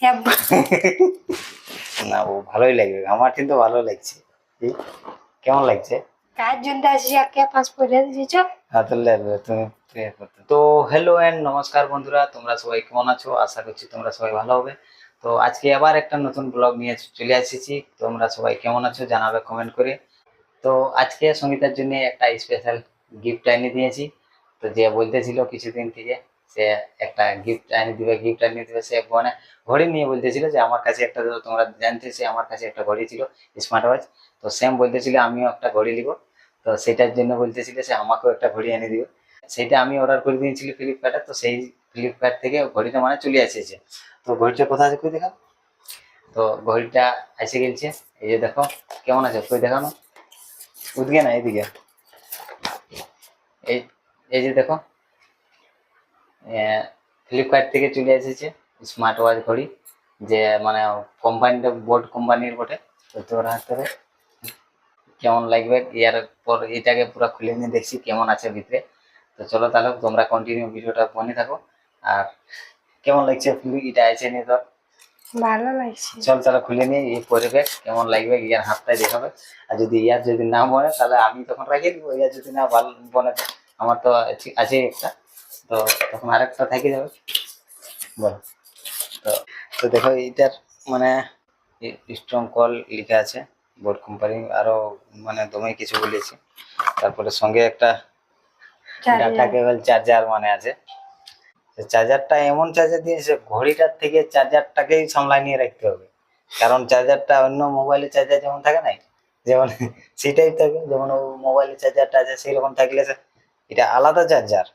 হ্যাঁ না ও ভালোই লাগবে। আমার কিন্তু ভালো লাগছে। কেমন লাগছে? কাজ জন্য আসি দিয়েছ? হ্যাঁ তো তুমি প্রেয়ার করতে তো হ্যালো এন্ড নমস্কার বন্ধুরা তোমরা সবাই কেমন আছো? আশা করছি তোমরা সবাই ভালো হবে। তো আজকে আবার একটা নতুন ব্লগ নিয়ে চলে এসেছি। তোমরা সবাই কেমন আছো জানাবে কমেন্ট করে। তো আজকে সঙ্গীতার জন্য একটা স্পেশাল গিফট এনে দিয়েছি। তো যে বলতেছিল কিছুদিন থেকে সে একটা গিফট আনি দিবে গিফট এনে দিবে সে মানে ঘড়ি নিয়ে বলতেছিল যে আমার কাছে একটা তোমরা জানতে সে আমার কাছে একটা ঘড়ি ছিল স্মার্ট ওয়াচ তো সেম বলতেছিল আমিও একটা ঘড়ি নিব। তো সেটার জন্য বলতেছিল সে আমাকেও একটা ঘড়ি এনে দিবে। সেটা আমি অর্ডার করে দিয়েছিলি ফ্লিপকার্টে তো সেই ফ্লিপকার্ট থেকে ঘড়িটা মানে চলে এসেছে। তো ঘড়িটা কোথায় আছে কই দেখা তো ঘড়িটা এসে গেছে এই যে দেখো কেমন আছে? কই দেখানো? উঠবে না এইদিকে এই এই যে দেখো ফ্লিপকার্ট থেকে চলে এসেছে স্মার্ট ওয়াচ ঘড়ি যে মানে কোম্পানিটা বোর্ড কোম্পানির বটে তো তোর হাতে কেমন লাগবে? ইয়ার পর এটাকে পুরো খুলে নিয়ে দেখছি কেমন আছে ভিতরে। তো চলো তাহলে তোমরা কন্টিনিউ ভিডিওটা বনে থাকো। আর কেমন লাগছে ফুলি এটা আছে নিয়ে তো ভালো লাগছে। চল তাহলে খুলে নিয়ে এই পরবে কেমন লাগবে? ইয়ার হাতটাই দেখাবে। আর যদি ইয়ার যদি না বনে তাহলে আমি তখন রাখিয়ে দিব। ইয়ার যদি না ভালো বনে আমার তো আছে একটা। তো তখন আরেকটা থেকে যাবে। বল। তো তো দেখো এইটার মানে স্ট্রং কল লেখা আছে। বোর্ড কোম্পানি আরও মানে দমে কিছু বলেছে। তারপরে সঙ্গে একটা ডাটা কেবল চার্জার মানে আছে। চার্জারটা এমন চার্জার দিয়েছে ঘড়িটার থেকে চার্জারটাকেই সামলায় নিয়ে রাখতে হবে। কারণ চার্জারটা অন্য মোবাইলের চার্জার যেমন থাকে না যেমন সেটাই থাকে যেমন ও মোবাইলের চার্জারটা আছে সেই রকম থাকলে এটা আলাদা চার্জার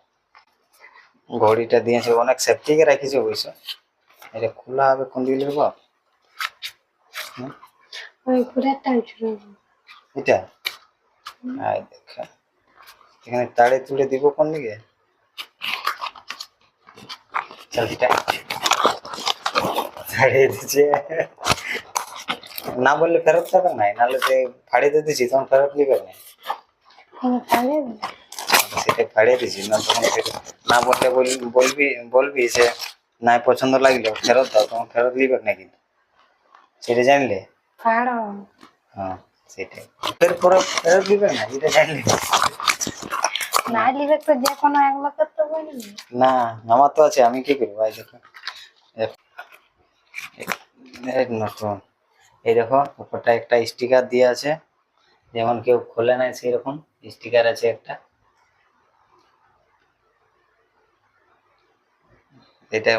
ঘড়িটা দিয়েছে অনেক সেফটিকে রাখিছে অবশ্য এটা খোলা হবে কোন দিকে লিখব ওই পুরো টাইট এটা? আয় দেখা। এখানে তাড়ে তুলে দিব কোন দিকে? চল এটা ছাড়িয়ে দিচ্ছে না বললে ফেরত পাবে নাই নাহলে যে ফাড়িয়ে দিচ্ছি তখন ফেরত নিবে না। সেটা ফাড়িয়ে দিচ্ছি না তখন না বললে বল- বলবি বলবি যে নাই পছন্দ লাগল ফেরত দাও তখন ফেরত নিবে না কিন্তু সেটা জানলে? হ্যাঁ সেটাই। ফের পরে ফেরত দিবে না এটা জানলে? না লিবে তো যে কোনো এক লোকের তো না আমার তো আছে আমি কি করব? এই দেখো। নতুন এই দেখো উপরটা একটা স্টিকার দিয়ে আছে। যেমন কেউ খোলে নাই সেই রকম স্টিকার আছে একটা। এটা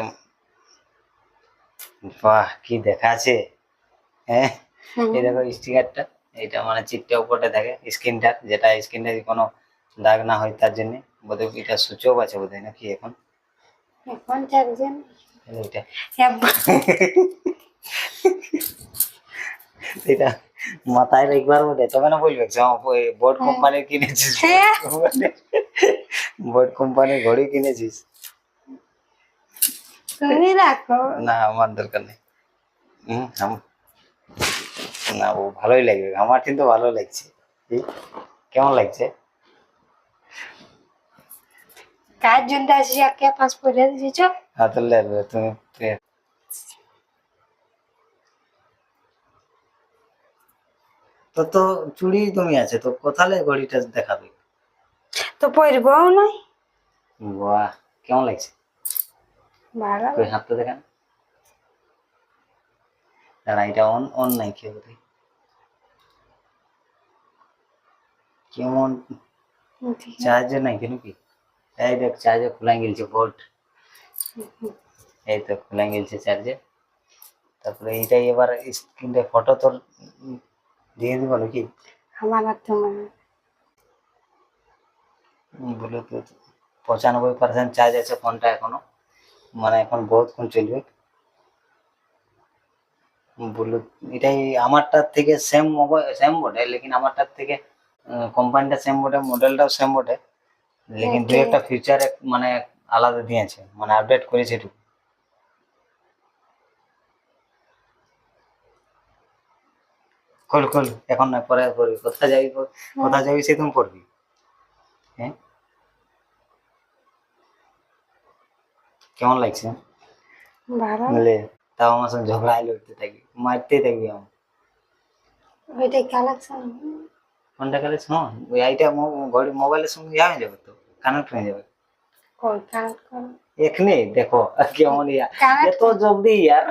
বাহ কি দেখা আছে? হ্যাঁ? এই দেখো স্টিকারটা এটা মানে চিটটা থাকে স্ক্রিনটা যেটা কোনো দাগ না হয় তার জন্য। বোধহয় এটা সুচক আছে বোধহয় নাকি এখন? এখন চারজন এইটা হ্যাঁ এটা মাথায় একবার বলে তবে না বলবে বোর্ড হ্যাঁ। কোম্পানির কিনেছিস হ্যাঁ। বোর্ড কোম্পানির ঘড়ি কিনেছিস। তুমি রাখো না আমার দরকার নেই। হুম না ও ভালোই লাগবে। আমার কিন্তু ভালো লাগছে। কেমন লাগছে? কাজ জন্য আসি একে পাঁচ পড়ে দিয়েছ? হাতে লাগবে তুমি তো তো চুড়ি তুমি আছে তো কোথালে ঘড়িটা দেখাবে? তো পড়বও নাই বাহ কেমন লাগছে? তুই হাতটা দেখান। দাঁড়া এটা অন অন নাই বোধ কেমন? চার্জার নাই কেন কি? এই দেখ চার্জার খোলা গেলছে বোল্ট এই তো খোলা গেলছে চার্জার তারপরে এইটাই এবার স্ক্রিনটা ফটো তোর দিয়ে দিব নাকি? আমার আর তোমার ব্লুটুথ পঁচানব্বই পার্সেন্ট চার্জ আছে ফোনটা এখনও। মানে এখন বহুতক্ষণ চলবে। ব্লু এটাই আমারটার থেকে সেম মোবাইল সেম বটে লেকিন আমারটার থেকে কোম্পানিটা সেম বটে মডেলটাও সেম বটে। লেকিন দু. একটা ফিচার মানে আলাদা দিয়েছে মানে আপডেট করেছে একটু। খোল খোল এখন না পরে করবি। কোথায় যাবি কোথায় যাবি সে তুমি পড়বি হ্যাঁ? কেমন লাগছে? ভালো। বুঝলে তাও আমার সঙ্গে ঝগড়াই লড়তে থাকি মারতে থাকবি আমার ওইটাই কালেকশন ফোনটা গেলে ওই আইটা ঘড়ি মোবাইলের সঙ্গে ইয়া হয়ে যাবে তো কানেক্ট হয়ে যাবে। কই কানেক্ট করো। এখানে দেখো কেমন ইয়া। এত জলদি ইয়ার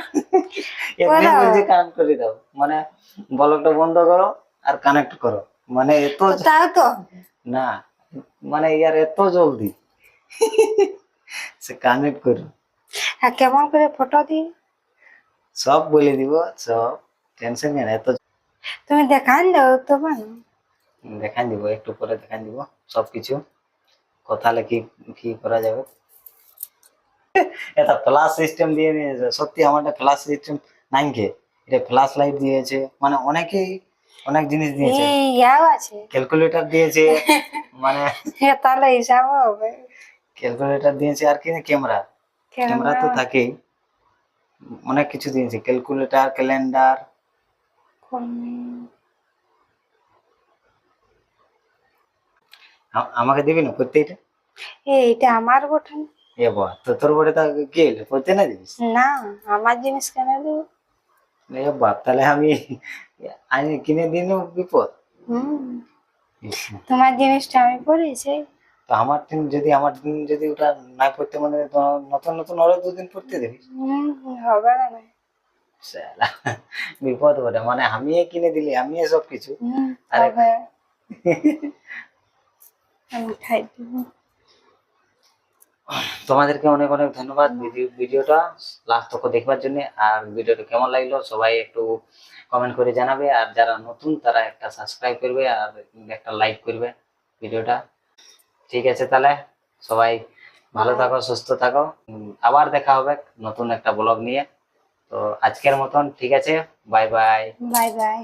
কানেক্ট করে। দাও। মানে বলকটা বন্ধ করো আর কানেক্ট করো। মানে এত জ- তাও তো। না মানে ইয়ার এত জলদি। সে কানেক্ট করো। আর কেমন করে ফটো দিই? সব বলে দিব সব টেনশন এত তুমি দেখান দাও দেখান দিব একটু পরে দেখান দিব সবকিছু কোথালে কি কি করা যাবে? এটা ফ্ল্যাশ সিস্টেম দিয়ে দিয়েছে সত্যি আমারটা ফ্ল্যাশ সিস্টেম নাই কে এটা ফ্ল্যাশ লাইট দিয়েছে মানে অনেকেই অনেক জিনিস দিয়েছে। এই ইয়াও আছে। ক্যালকুলেটর দিয়েছে মানে হ্যাঁ তাহলে হিসাব হবে। ক্যালকুলেটর দিয়েছে আর কি ক্যামেরা। ক্যামেরা। তো থাকেই। অনেক কিছু দিয়েছে ক্যালকুলেটর ক্যালেন্ডার। আমাকে দিবি না প্রত্যেকটা এইটা আমার বটন এ বা তো তোর বড়ে তা কি হইল করতে না দিবিস না আমার জিনিস কেন দেবো? এ বাপ তাহলে আমি আনি কিনে দিন বিপদ। হুম। তোমার জিনিসটা আমি পড়েছি। তো আমার দিন যদি আমার দিন যদি ওটা না পড়তে মানে নতুন নতুন আরও দুদিন পড়তে দিবি? হবে না বিপদ বটে মানে আমি কিনে দিলি আমি সব কিছু আরে- তোমাদেরকে অনেক অনেক ধন্যবাদ ভিডিও ভিডিওটা। লাস্ট তক দেখবার জন্য। আর ভিডিওটা কেমন লাগল সবাই একটু কমেন্ট করে জানাবে। আর যারা নতুন তারা একটা সাবস্ক্রাইব করবে আর একটা লাইক করবে ভিডিওটা। ঠিক আছে তাহলে? সবাই ভালো থাকো সুস্থ থাকো। আবার দেখা হবে নতুন একটা ব্লগ নিয়ে। তো আজকের মতন ঠিক আছে বাই বাই। Bye bye.